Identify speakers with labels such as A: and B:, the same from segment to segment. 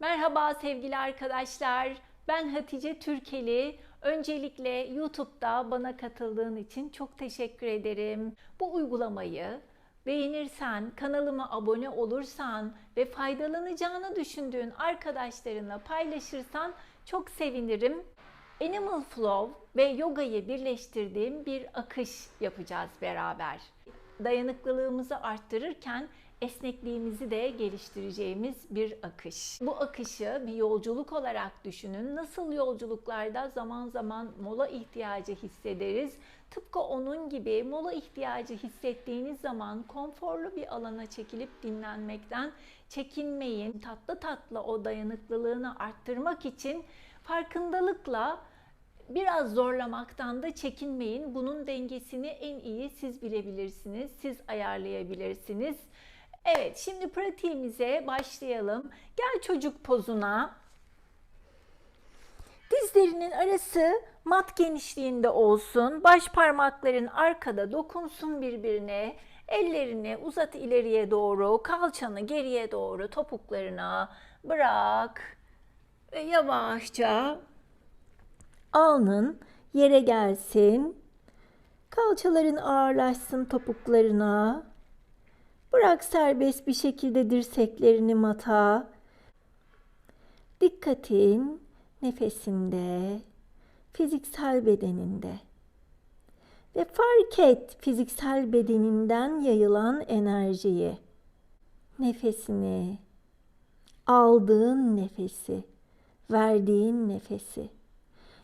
A: Merhaba sevgili arkadaşlar. Ben Hatice Türkeli. Öncelikle YouTube'da bana katıldığın için çok teşekkür ederim. Bu uygulamayı beğenirsen, kanalıma abone olursan ve faydalanacağını düşündüğün arkadaşlarına paylaşırsan çok sevinirim. Animal Flow ve yogayı birleştirdiğim bir akış yapacağız beraber. Dayanıklılığımızı arttırırken esnekliğimizi de geliştireceğimiz bir akış. Bu akışı bir yolculuk olarak düşünün. Nasıl yolculuklarda zaman zaman mola ihtiyacı hissederiz. Tıpkı onun gibi mola ihtiyacı hissettiğiniz zaman konforlu bir alana çekilip dinlenmekten çekinmeyin. Tatlı tatlı o dayanıklılığını arttırmak için farkındalıkla biraz zorlamaktan da çekinmeyin. Bunun dengesini en iyi siz bilebilirsiniz, siz ayarlayabilirsiniz. Evet, şimdi pratiğimize başlayalım. Gel çocuk pozuna. Dizlerinin arası mat genişliğinde olsun. Baş parmakların arkada dokunsun birbirine. Ellerini uzat ileriye doğru, kalçanı geriye doğru topuklarına bırak. Ve yavaşça alnın yere gelsin. Kalçaların ağırlaşsın topuklarına. Bırak serbest bir şekilde dirseklerini mata. Dikkatin nefesinde, fiziksel bedeninde. Ve fark et fiziksel bedeninden yayılan enerjiyi. Nefesini, aldığın nefesi, verdiğin nefesi.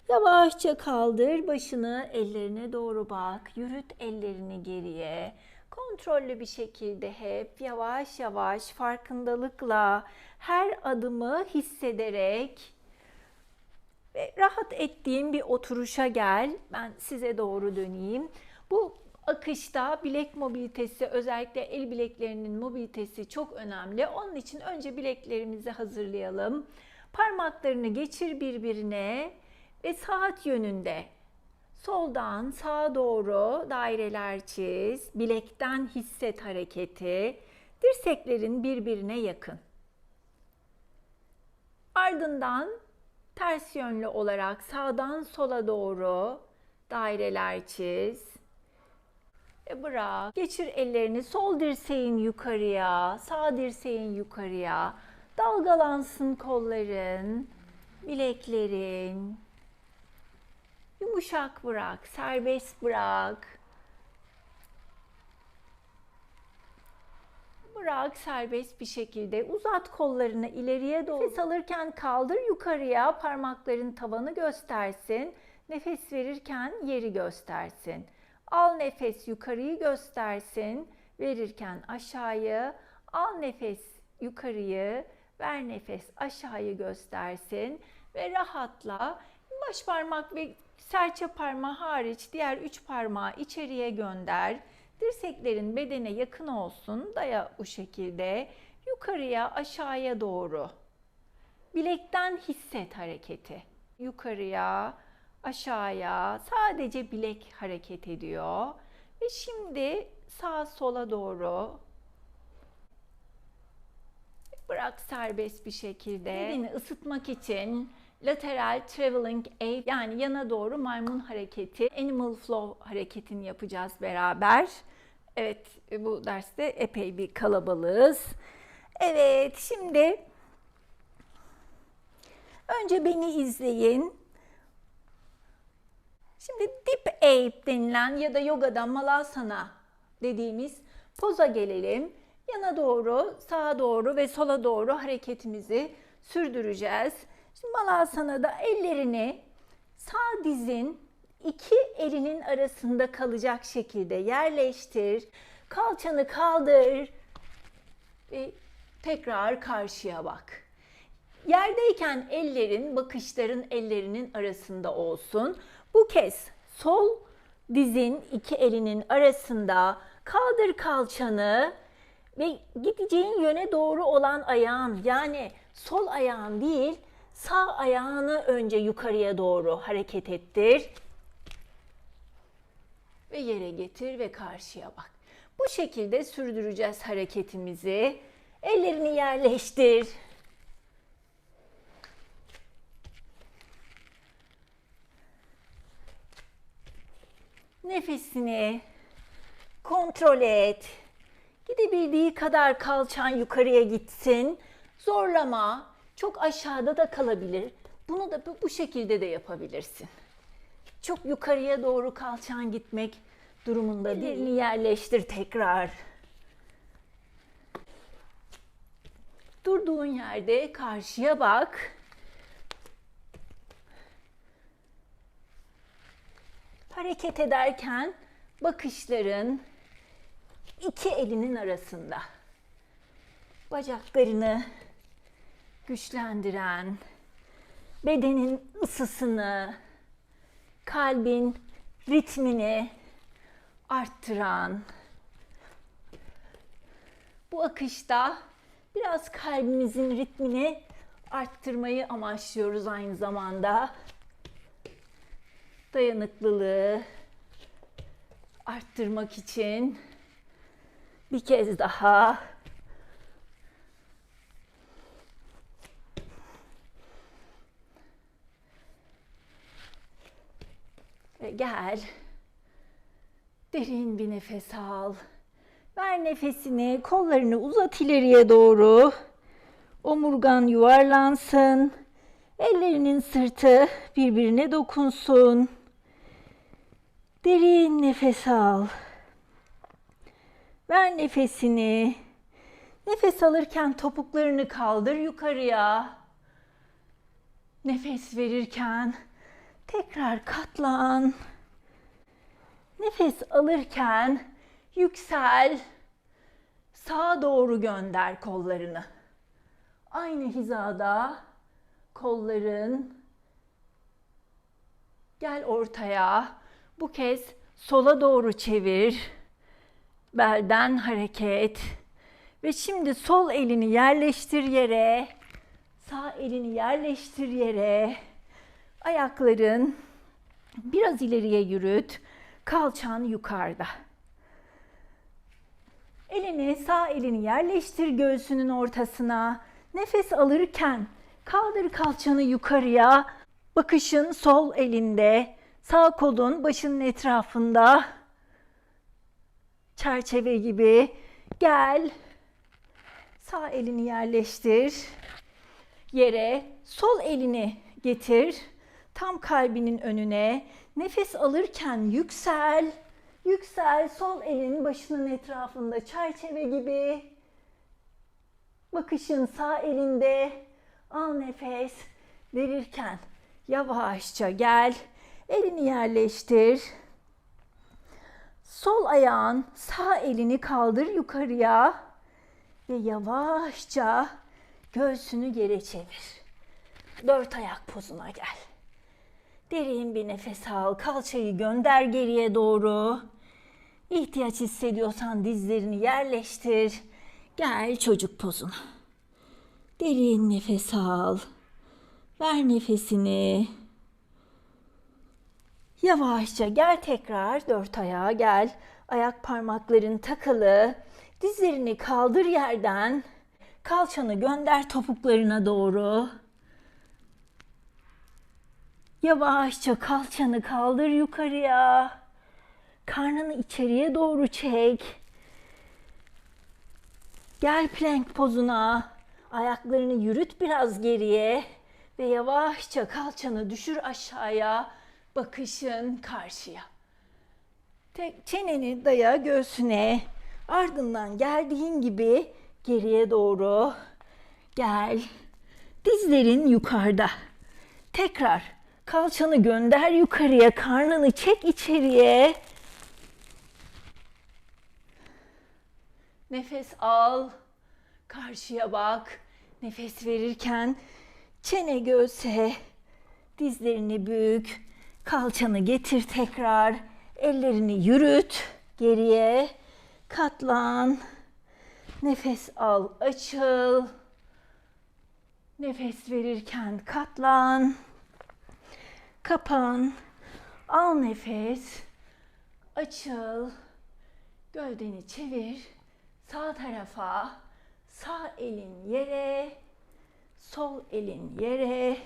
A: Yavaşça kaldır başını ellerine doğru bak. Yürüt ellerini geriye. Kontrollü bir şekilde hep yavaş yavaş farkındalıkla her adımı hissederek ve rahat ettiğim bir oturuşa gel. Ben size doğru döneyim. Bu akışta bilek mobilitesi özellikle el bileklerinin mobilitesi çok önemli. Onun için önce bileklerimizi hazırlayalım. Parmaklarını geçir birbirine ve saat yönünde soldan sağa doğru daireler çiz. Bilekten hisset hareketi. Dirseklerin birbirine yakın. Ardından ters yönlü olarak sağdan sola doğru daireler çiz. Ve bırak. Geçir ellerini sol dirseğin yukarıya, sağ dirseğin yukarıya. Dalgalansın kolların, bileklerin. Yumuşak bırak, serbest bırak. Bırak serbest bir şekilde. Uzat kollarını ileriye doğru. Nefes alırken kaldır yukarıya. Parmakların tavanı göstersin. Nefes verirken yeri göstersin. Al nefes yukarıyı göstersin. Verirken aşağıyı. Al nefes yukarıyı. Ver nefes aşağıyı göstersin. Ve rahatla. Baş parmak ve serçe parmağı hariç diğer üç parmağı içeriye gönder. Dirseklerin bedene yakın olsun. Daya bu şekilde. Yukarıya aşağıya doğru. Bilekten hisset hareketi. Yukarıya aşağıya sadece bilek hareket ediyor. Ve şimdi sağa sola doğru bırak serbest bir şekilde. Bedeni ısıtmak için lateral traveling ape yani yana doğru maymun hareketi, animal flow hareketini yapacağız beraber. Evet bu derste epey bir kalabalığız. Evet şimdi önce beni izleyin. Şimdi dip ape denilen ya da yogada malasana dediğimiz poza gelelim. Yana doğru, sağa doğru ve sola doğru hareketimizi sürdüreceğiz. Şimdi Malasana'da ellerini sağ dizin iki elinin arasında kalacak şekilde yerleştir. Kalçanı kaldır ve tekrar karşıya bak. Yerdeyken ellerin, bakışların ellerinin arasında olsun. Bu kez sol dizin iki elinin arasında kaldır kalçanı ve gideceğin yöne doğru olan ayağın yani sol ayağın değil Sağ ayağını önce yukarıya doğru hareket ettir. Ve yere getir ve karşıya bak. Bu şekilde sürdüreceğiz hareketimizi. Ellerini yerleştir. Nefesini kontrol et. Gidebildiği kadar kalçan yukarıya gitsin. Zorlama. Çok aşağıda da kalabilir. Bunu da bu- şekilde de yapabilirsin. Çok yukarıya doğru kalçan gitmek durumunda değil. Elini yerleştir tekrar. Durduğun yerde karşıya bak. Hareket ederken bakışların iki elinin arasında. Bacaklarını güçlendiren, bedenin ısısını, kalbin ritmini arttıran bu akışta biraz kalbimizin ritmini arttırmayı amaçlıyoruz aynı zamanda. Dayanıklılığı arttırmak için bir kez daha ve gel. Derin bir nefes al. Ver nefesini, kollarını uzat ileriye doğru. Omurgan yuvarlansın. Ellerinin sırtı birbirine dokunsun. Derin nefes al. Ver nefesini. Nefes alırken topuklarını kaldır yukarıya. Nefes verirken tekrar katlan. Nefes alırken yüksel. Sağa doğru gönder kollarını. Aynı hizada kolların gel ortaya. Bu kez sola doğru çevir. Belden hareket. Ve şimdi sol elini yerleştir yere. Sağ elini yerleştir yere. Ayakların biraz ileriye yürüt. Kalçan yukarıda. Elini sağ elini yerleştir göğsünün ortasına. Nefes alırken kaldır kalçanı yukarıya. Bakışın sol elinde. Sağ kolun başının etrafında. Çerçeve gibi. Gel. Sağ elini yerleştir. Yere sol elini getir. Tam kalbinin önüne. Nefes alırken yüksel. Yüksel sol elin başının etrafında çerçeve gibi. Bakışın sağ elinde. Al nefes. Verirken yavaşça gel. Elini yerleştir. Sol ayağın sağ elini kaldır yukarıya ve yavaşça göğsünü geri çevir. Dört ayak pozuna gel. Derin bir nefes al. Kalçayı gönder geriye doğru. İhtiyaç hissediyorsan dizlerini yerleştir. Gel çocuk pozuna. Derin nefes al. Ver nefesini. Yavaşça gel tekrar dört ayağa gel. Ayak parmakların takılı. Dizlerini kaldır yerden. Kalçanı gönder topuklarına doğru. Yavaşça kalçanı kaldır yukarıya. Karnını içeriye doğru çek. Gel plank pozuna. Ayaklarını yürüt biraz geriye ve yavaşça kalçanı düşür aşağıya. Bakışın karşıya. Tek çeneni daya göğsüne. Ardından geldiğin gibi geriye doğru gel. Dizlerin yukarıda. Tekrar kalçanı gönder yukarıya, karnını çek içeriye. Nefes al. Karşıya bak. Nefes verirken çene göğse, dizlerini bük, kalçanı getir tekrar. Ellerini yürüt geriye. Katlan. Nefes al, açıl. Nefes verirken katlan. Kapan. Al nefes. Açıl. Gövdeni çevir. Sağ tarafa. Sağ elin yere. Sol elin yere.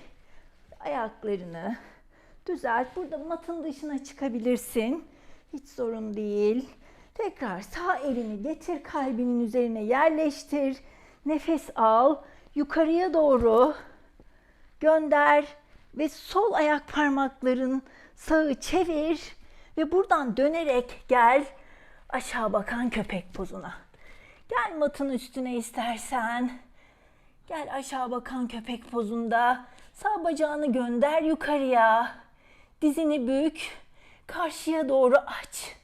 A: Ayaklarını düzelt. Burada matın dışına çıkabilirsin. Hiç sorun değil. Tekrar sağ elini getir kalbinin üzerine yerleştir. Nefes al. Yukarıya doğru gönder ve sol ayak parmakların sağı çevir ve buradan dönerek gel aşağı bakan köpek pozuna. Gel matın üstüne istersen. Gel aşağı bakan köpek pozunda. Sağ bacağını gönder yukarıya. Dizini bük. Karşıya doğru aç.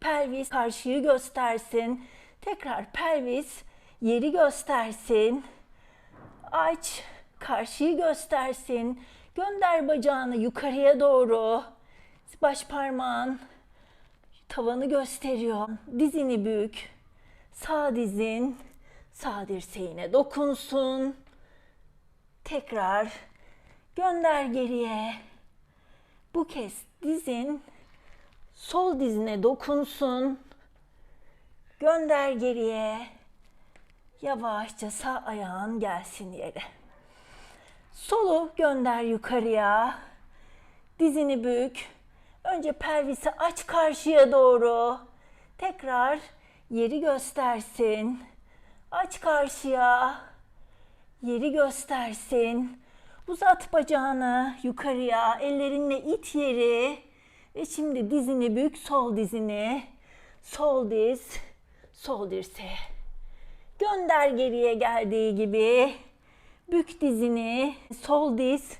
A: Pelvis karşıyı göstersin. Tekrar pelvis yeri göstersin. Aç. Karşıyı göstersin. Gönder bacağını yukarıya doğru. Baş parmağın tavanı gösteriyor. Dizini bük. Sağ dizin sağ dirseğine dokunsun. Tekrar gönder geriye. Bu kez dizin sol dizine dokunsun. Gönder geriye. Yavaşça sağ ayağın gelsin yere. Solu gönder yukarıya. Dizini bük. Önce pelvisi aç karşıya doğru. Tekrar yeri göstersin. Aç karşıya. Yeri göstersin. Uzat bacağını yukarıya. Ellerinle it yeri. Ve şimdi dizini bük. Sol dizini. Sol diz. Sol dirseğe. Gönder geriye geldiği gibi. Bük dizini. Sol diz.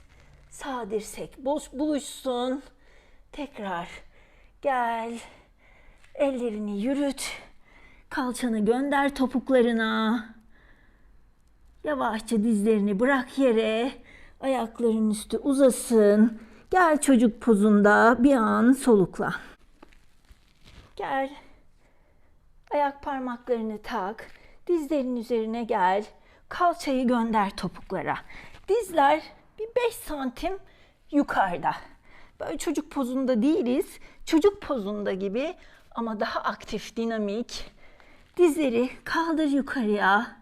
A: Sağ dirsek boş buluşsun. Tekrar gel. Ellerini yürüt. Kalçanı gönder topuklarına. Yavaşça dizlerini bırak yere. Ayakların üstü uzasın. Gel çocuk pozunda bir an solukla. Gel. Ayak parmaklarını tak. Dizlerin üzerine gel. Kalçayı gönder topuklara. Dizler bir 5 santim yukarıda. Böyle çocuk pozunda değiliz. Çocuk pozunda gibi ama daha aktif, dinamik. Dizleri kaldır yukarıya.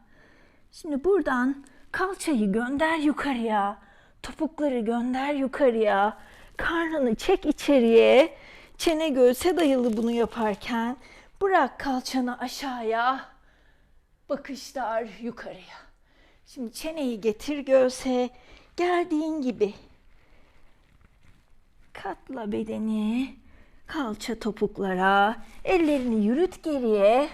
A: Şimdi buradan kalçayı gönder yukarıya. Topukları gönder yukarıya. Karnını çek içeriye. Çene göğse dayalı bunu yaparken bırak kalçanı aşağıya. Bakışlar yukarıya. Şimdi çeneyi getir göğse. Geldiğin gibi. Katla bedeni kalça topuklara. Ellerini yürüt geriye.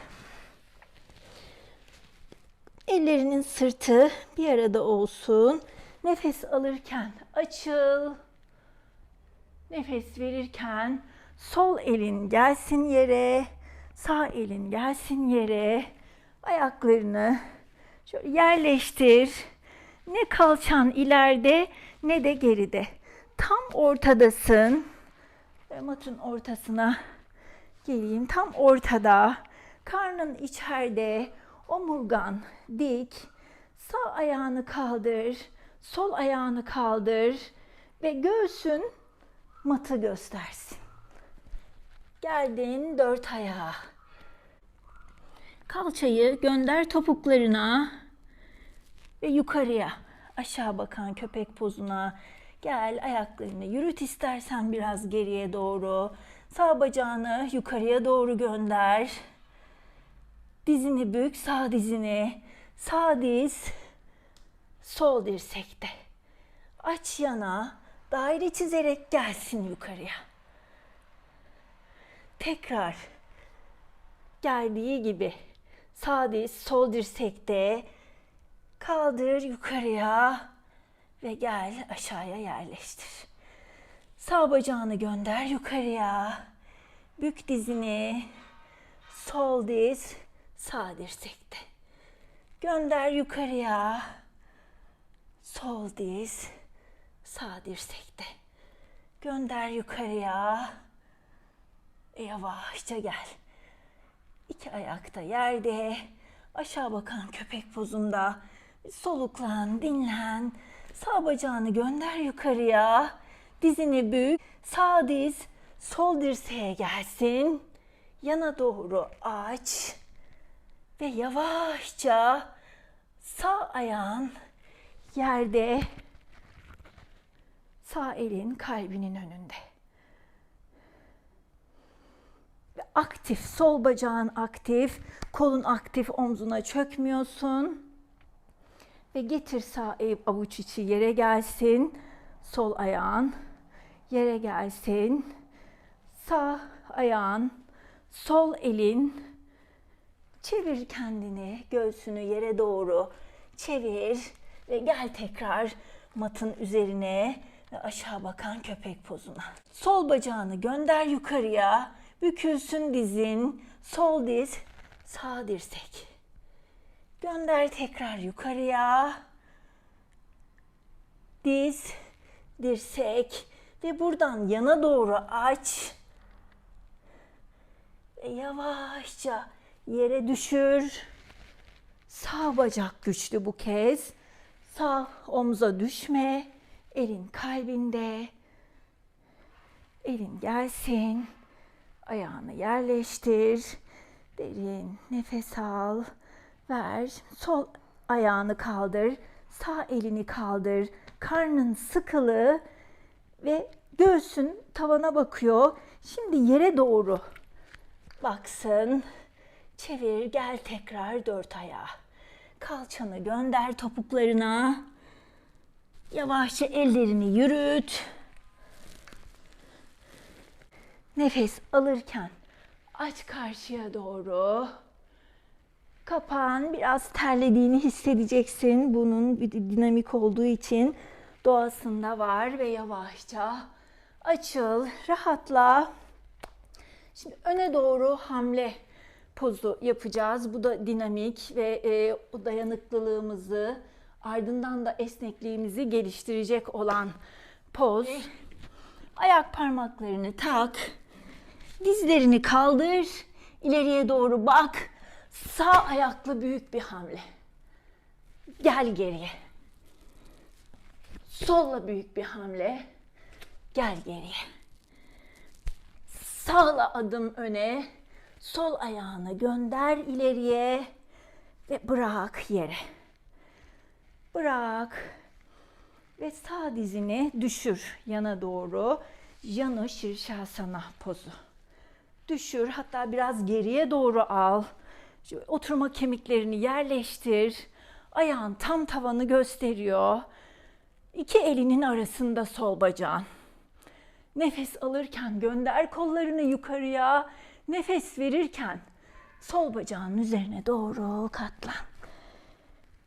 A: Ellerinin sırtı bir arada olsun. Nefes alırken açıl. Nefes verirken sol elin gelsin yere, sağ elin gelsin yere. Ayaklarını şöyle yerleştir. Ne kalçan ileride ne de geride. Tam ortadasın. Matın ortasına geleyim. Tam ortada. Karnın içeride. Omurgan dik. Sağ ayağını kaldır. Sol ayağını kaldır. Ve göğsün matı göstersin. Geldin dört ayağa. Kalçayı gönder topuklarına ve yukarıya aşağı bakan köpek pozuna. Gel ayaklarını yürüt istersen biraz geriye doğru. Sağ bacağını yukarıya doğru gönder. Dizini bük sağ dizini. Sağ diz sol dirsekte. Aç yana daire çizerek gelsin yukarıya. Tekrar geldiği gibi sağ diz sol dirsekte kaldır yukarıya ve gel aşağıya yerleştir. Sağ bacağını gönder yukarıya. Bük dizini. Sol diz sağ dirsekte. Gönder yukarıya. Sol diz sağ dirsekte. Gönder yukarıya. Yavaşça gel. İki ayakta yerde. Aşağı bakan köpek pozunda. Soluklan, dinlen. Sağ bacağını gönder yukarıya. Dizini bük. Sağ diz sol dirseğe gelsin. Yana doğru aç. Ve yavaşça sağ ayağın yerde. Sağ elin kalbinin önünde. Ve aktif, sol bacağın aktif, kolun aktif, omzuna çökmüyorsun. Ve getir sağ el avuç içi yere gelsin. Sol ayağın yere gelsin. Sağ ayağın, sol elin çevir kendini, göğsünü yere doğru çevir ve gel tekrar matın üzerine ve aşağı bakan köpek pozuna. Sol bacağını gönder yukarıya. Bükülsün dizin. Sol diz, sağ dirsek. Gönder tekrar yukarıya. Diz, dirsek ve buradan yana doğru aç. Ve yavaşça yere düşür. Sağ bacak güçlü bu kez. Sağ omza düşme. Elin kalbinde. Elin gelsin. Ayağını yerleştir. Derin nefes al. Ver. Sol ayağını kaldır. Sağ elini kaldır. Karnın sıkılı ve göğsün tavana bakıyor. Şimdi yere doğru baksın. Çevir gel tekrar dört ayağa. Kalçanı gönder topuklarına. Yavaşça ellerini yürüt. Nefes alırken aç karşıya doğru. Kapan biraz terlediğini hissedeceksin. Bunun bir dinamik olduğu için doğasında var ve yavaşça açıl, rahatla. Şimdi öne doğru hamle pozu yapacağız. Bu da dinamik ve e, dayanıklılığımızı ardından da esnekliğimizi geliştirecek olan poz. Ayak parmaklarını tak. Dizlerini kaldır. ileriye doğru bak. Sağ ayaklı büyük bir hamle. Gel geriye. Solla büyük bir hamle. Gel geriye. Sağla adım öne. Sol ayağını gönder ileriye ve bırak yere. Bırak ve sağ dizini düşür yana doğru. Janu Şirşasana pozu. Düşür hatta biraz geriye doğru al. Şu oturma kemiklerini yerleştir. Ayağın tam tavanı gösteriyor. İki elinin arasında sol bacağın. Nefes alırken gönder kollarını yukarıya. Nefes verirken sol bacağın üzerine doğru katlan.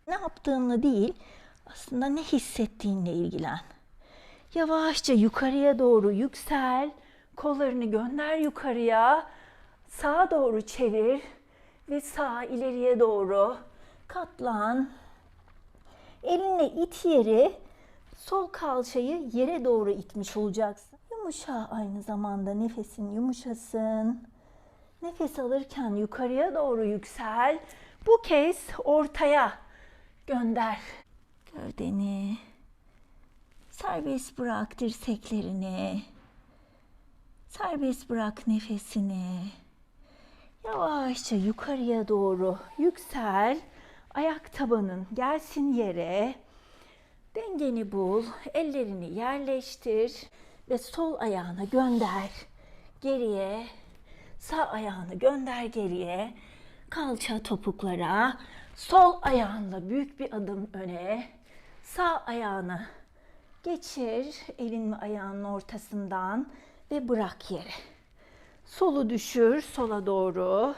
A: Ne yaptığını değil, aslında ne hissettiğinle ilgilen. Yavaşça yukarıya doğru yüksel. Kollarını gönder yukarıya. Sağa doğru çevir ve sağ ileriye doğru katlan. Elinle it yeri, sol kalçayı yere doğru itmiş olacaksın. Yumuşa aynı zamanda nefesin yumuşasın. Nefes alırken yukarıya doğru yüksel. Bu kez ortaya gönder. Gövdeni serbest bırak dirseklerini. Serbest bırak nefesini. Yavaşça yukarıya doğru yüksel. Ayak tabanın gelsin yere. Dengeni bul. Ellerini yerleştir ve sol ayağını gönder geriye. Sağ ayağını gönder geriye. Kalça topuklara. Sol ayağınla büyük bir adım öne. Sağ ayağını geçir elin ve ayağının ortasından ve bırak yere. Solu düşür sola doğru.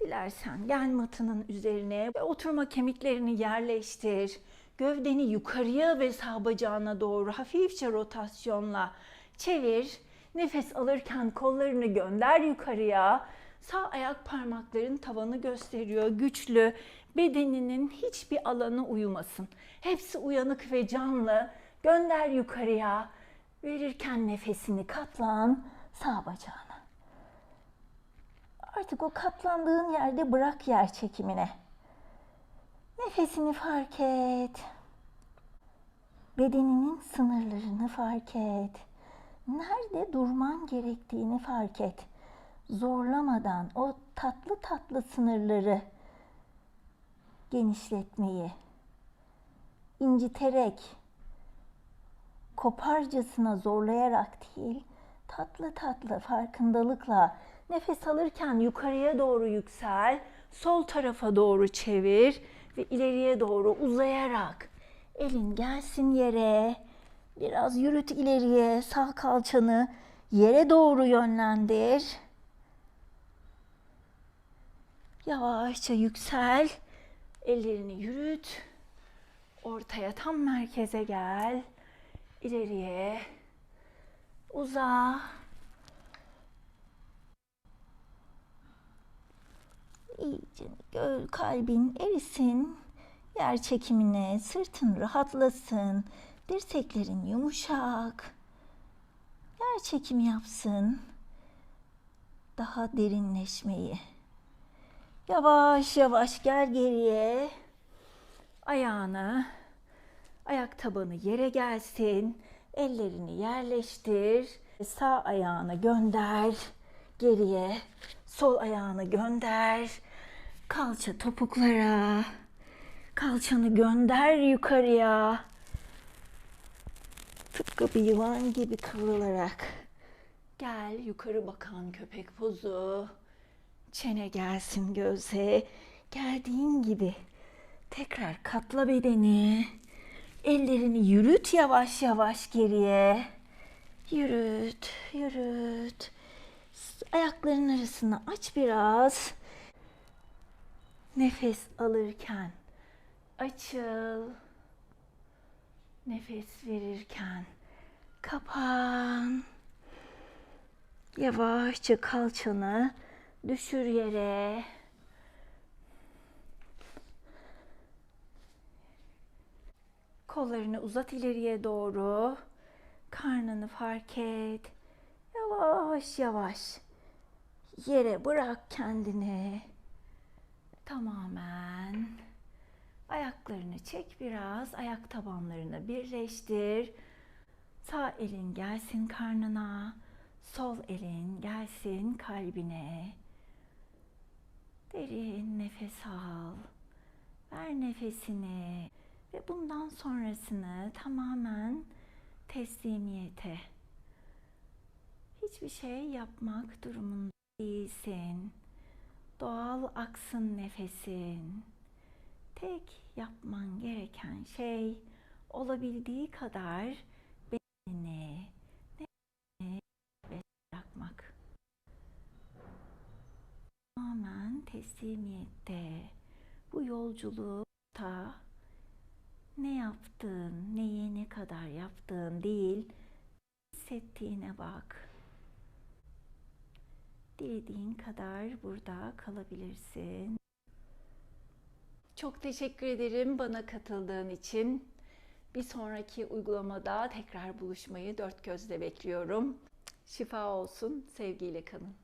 A: Dilersen gel matının üzerine ve oturma kemiklerini yerleştir. Gövdeni yukarıya ve sağ bacağına doğru hafifçe rotasyonla çevir. Nefes alırken kollarını gönder yukarıya. Sağ ayak parmakların tavanı gösteriyor. Güçlü. Bedeninin hiçbir alanı uyumasın. Hepsi uyanık ve canlı. Gönder yukarıya. Verirken nefesini katlan sağ bacağına. Artık o katlandığın yerde bırak yer çekimine. Nefesini fark et. Bedeninin sınırlarını fark et. Nerede durman gerektiğini fark et. Zorlamadan o tatlı tatlı sınırları genişletmeyi inciterek koparcasına zorlayarak değil, tatlı tatlı farkındalıkla nefes alırken yukarıya doğru yüksel, sol tarafa doğru çevir ve ileriye doğru uzayarak elin gelsin yere. Biraz yürüt ileriye, sağ kalçanı yere doğru yönlendir. Yavaşça yüksel. Ellerini yürüt. Ortaya tam merkeze gel. İleriye. Uza. İyice gö- kalbin erisin. Yer çekimine sırtın rahatlasın. Dirseklerin yumuşak. Yer çekimi yapsın. Daha derinleşmeyi. Yavaş yavaş gel geriye. Ayağını, ayak tabanı yere gelsin. Ellerini yerleştir. Sağ ayağını gönder geriye. Sol ayağını gönder. Kalça topuklara. Kalçanı gönder yukarıya. Tıpkı bir yılan gibi kıvrılarak. Gel yukarı bakan köpek pozu. Çene gelsin göze. Geldiğin gibi. Tekrar katla bedeni. Ellerini yürüt yavaş yavaş geriye. Yürüt, yürüt. Ayakların arasını aç biraz. Nefes alırken açıl. Nefes verirken kapan. Yavaşça kalçanı düşür yere. Kollarını uzat ileriye doğru. Karnını fark et. Yavaş yavaş yere bırak kendini. Tamamen. Ayaklarını çek biraz. Ayak tabanlarını birleştir. Sağ elin gelsin karnına. Sol elin gelsin kalbine. Derin nefes al. Ver nefesini ve bundan sonrasını tamamen teslimiyete. Hiçbir şey yapmak durumunda değilsin. Doğal aksın nefesin. Tek yapman gereken şey olabildiği kadar bedenini nefesini bırakmak. Tamamen teslimiyette bu yolculukta ne yaptığın, neyi ne kadar yaptığın değil, hissettiğine bak. Dilediğin kadar burada kalabilirsin. Çok teşekkür ederim bana katıldığın için. Bir sonraki uygulamada tekrar buluşmayı dört gözle bekliyorum. Şifa olsun, sevgiyle kalın.